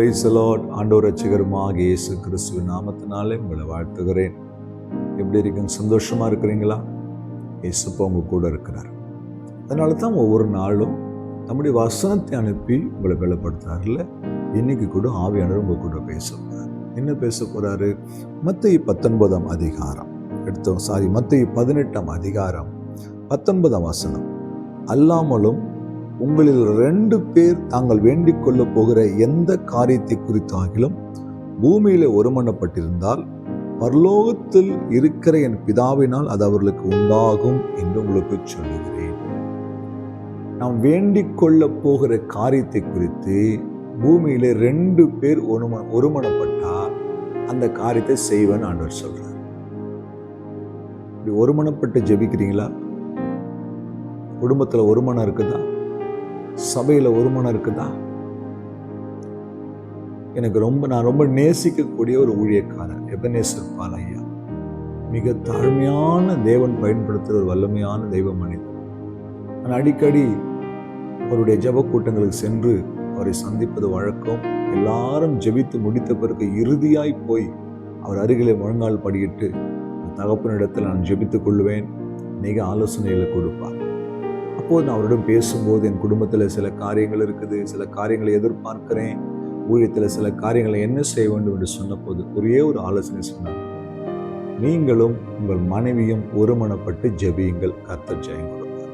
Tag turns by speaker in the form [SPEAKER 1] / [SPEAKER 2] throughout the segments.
[SPEAKER 1] Price Lord ஆண்டவர் ரட்சகருமாக இயேசு கிறிஸ்துவ நாமத்தினாலே உங்களை வாழ்த்துகிறேன். எப்படி இருக்கீங்க? சந்தோஷமாக இருக்கிறீங்களா? இயேசுப்பா உங்கள் கூட இருக்கிறார். அதனால தான் ஒவ்வொரு நாளும் நம்முடைய வசனத்தை அனுப்பி உங்களை பலப்படுத்துறாருல. இன்னைக்கு கூட ஆவியானவர் உங்கள் கூட பேச போகிறார் என்ன பேச போகிறாரு மத்திய பத்தொன்பதாம் அதிகாரம். எடுத்தோம். சாரி மத்திய பதினெட்டாம் அதிகாரம். பத்தொன்பதாம் வசனம். அல்லாமலும் உங்களில் ரெண்டு பேர் தாங்கள் வேண்டிக் கொள்ளப் போகிற எந்த காரியத்தை குறித்தாகிலும் பூமியில ஒருமனப்பட்டிருந்தால் பரலோகத்தில் இருக்கிற என் பிதாவினால் அது அவர்களுக்கு உண்டாகும் என்று உங்களுக்கு சொல்லுகிறேன். நாம் வேண்டிக் கொள்ளப் போகிற காரியத்தை குறித்து பூமியில ரெண்டு பேர் ஒரும ஒருமனப்பட்டா அந்த காரியத்தை செய்வேன் ஆண்டவர் சொல்றார். இப்படி ஒருமனப்பட்டு ஜெபிக்கிறீங்களா? குடும்பத்தில் ஒருமனம் இருக்குதா? சபையில் ஒரு மனம் இருக்குதா? எனக்கு ரொம்ப நான் ரொம்ப நேசிக்கக்கூடிய ஒரு ஊழியக்காரர் எபனேசர் பாலையா மிக தாழ்மையான தேவன் பயன்படுத்துகிற ஒரு வல்லமையான தெய்வ மனிதன் நான் அடிக்கடி அவருடைய ஜப கூட்டங்களுக்கு சென்று அவரை சந்திப்பது வழக்கம். எல்லாரும் ஜெபித்து முடித்த பிறகு இறுதியாய் போய் அவர் அருகிலே முழங்கால் படியிட்டு தகப்பனிடத்தில் நான் ஜெபித்துக் கொள்வேன். மிக ஆலோசனைகளை கொடுப்பார். அப்போது நான் அவரிடம் பேசும்போது என் குடும்பத்தில் சில காரியங்கள் இருக்குது சில காரியங்களை எதிர்பார்க்கிறேன் ஊழியத்தில் சில காரியங்களை என்ன செய்ய வேண்டும் என்று சொன்னபோது ஒரே ஒரு ஆலோசனை சொன்னார். நீங்களும் உங்கள் மனைவியும் ஒருமனப்பட்டு ஜெபியுங்கள் கர்த்தர் ஜெயம் கொடுத்தார்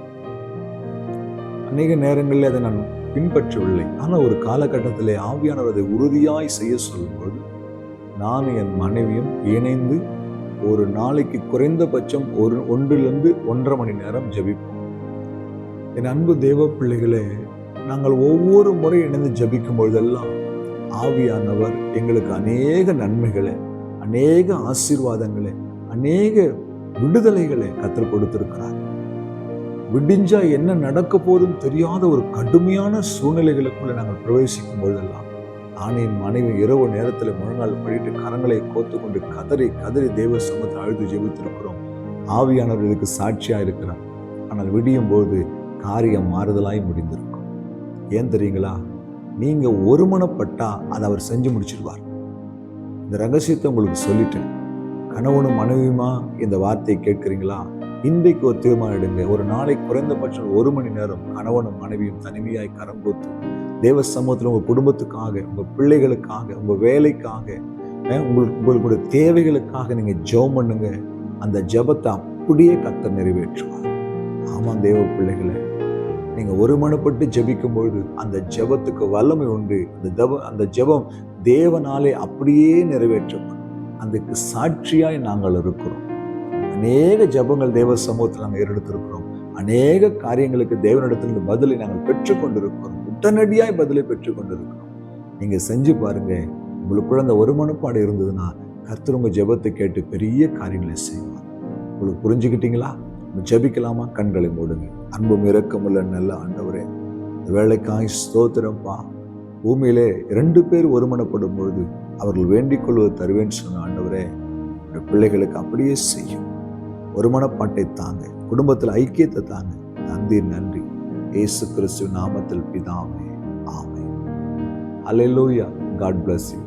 [SPEAKER 1] அநேக நேரங்களில் அதை நான் பின்பற்றவில்லை. ஆனால் ஒரு காலகட்டத்தில் ஆவியானவர் அதை உறுதியாய் செய்ய சொல்லும்போது நானும் என் மனைவியும் இணைந்து ஒரு நாளைக்கு குறைந்தபட்சம் ஒரு ஒன்றிலிருந்து ஒன்றரை மணி நேரம் ஜபிப்போம். என் அன்பு தேவ பிள்ளைகளே நாங்கள் ஒவ்வொரு முறை இணைந்து ஜபிக்கும் பொழுதெல்லாம் ஆவியானவர் எங்களுக்கு அநேக நன்மைகளை அநேக ஆசீர்வாதங்களை அநேக விடுதலைகளை கற்றுக் கொடுத்திருக்கிறார். விடிஞ்சா என்ன நடக்க போதும் தெரியாத ஒரு கடுமையான சூழ்நிலைகளுக்குள்ள நாங்கள் பிரவேசிக்கும் பொழுதெல்லாம் நான் என் மனைவி இரவு நேரத்தில் முழங்கால் படிட்டு கரங்களை கோத்து கொண்டு கதறி கதறி தேவ சமத்தை அழுது ஜெபித்திருக்கிறோம். ஆவியானவர் இதுக்கு சாட்சியாக இருக்கிறார் ஆனால் விடியும் போது காரியம் மாறுதலாய் முடிந்திருக்கும். ஏன் தெரியுங்களா? நீங்கள் ஒருமனப்பட்டால் அதை அவர் செஞ்சு முடிச்சிடுவார் இந்த ரகசியத்தை உங்களுக்கு சொல்லிட்டேன். கணவனும் மனைவியுமா இந்த வார்த்தையை கேட்குறீங்களா? இன்றைக்கு ஒரு தீர்மானம் எடுங்க. ஒரு நாளைக்கு குறைந்தபட்சம் ஒரு மணி நேரம் கணவனும் மனைவியும் தனிமையாய் கரங்கோத்து தேவ சமூகத்தில் உங்கள் குடும்பத்துக்காக உங்கள் பிள்ளைகளுக்காக உங்கள் வேலைக்காக உங்களுக்கு உங்களுடைய தேவைகளுக்காக நீங்கள் ஜெபம் பண்ணுங்க. அந்த ஜபத்தை அப்படியே கத்த நிறைவேற்றுவார். ஆமாம் தேவ பிள்ளைகளை. நீங்கள் ஒருமனப்பட்டு ஜெபிக்கும் பொழுது அந்த ஜெபத்துக்கு வல்லமை உண்டு. அந்த தவ அந்த ஜெபம் தேவனாலே அப்படியே நிறைவேற்றப்படும். அதுக்கு சாட்சியாய் நாங்கள் இருக்கிறோம். அநேக ஜபங்கள் தேவ சமூகத்தில் நாங்கள் ஏறெடுத்திருக்கிறோம். அநேக காரியங்களுக்கு தேவனிடத்திலிருந்து பதிலை நாங்கள் பெற்றுக்கொண்டிருக்கிறோம். உடனடியாய் பதிலை பெற்றுக்கொண்டிருக்கிறோம். நீங்கள் செஞ்சு பாருங்க. உங்களுக்குள்ள அந்த ஒருமனப்பாடு இருந்ததுன்னா கர்த்தர் உங்கள் ஜெபத்தை கேட்டு பெரிய காரியங்களை செய்வார். உங்களுக்கு புரிஞ்சுக்கிட்டீங்களா? ஜபிக்கலாமா? கண்களை மூடுங்க. அன்பும் இரக்கமுள்ள நல்ல ஆண்டவரே வேலைக்காய் ஸ்தோத்திரம்ப்பா. பூமியிலே ரெண்டு பேர் ஒருமனப்படும் பொழுது அவர்கள் வேண்டிக் கொள்வது தருவேன்னு சொன்ன ஆண்டவரே பிள்ளைகளுக்கு அப்படியே செய்யும். ஒருமனப்பாட்டை தாங்க குடும்பத்தில் ஐக்கியத்தை தாங்க. நந்தி நன்றி. ஏசு கிறிஸ்து நாமத்தில் பிதாமே ஆமே அலையிலோயா காட் பிளஸ் யூ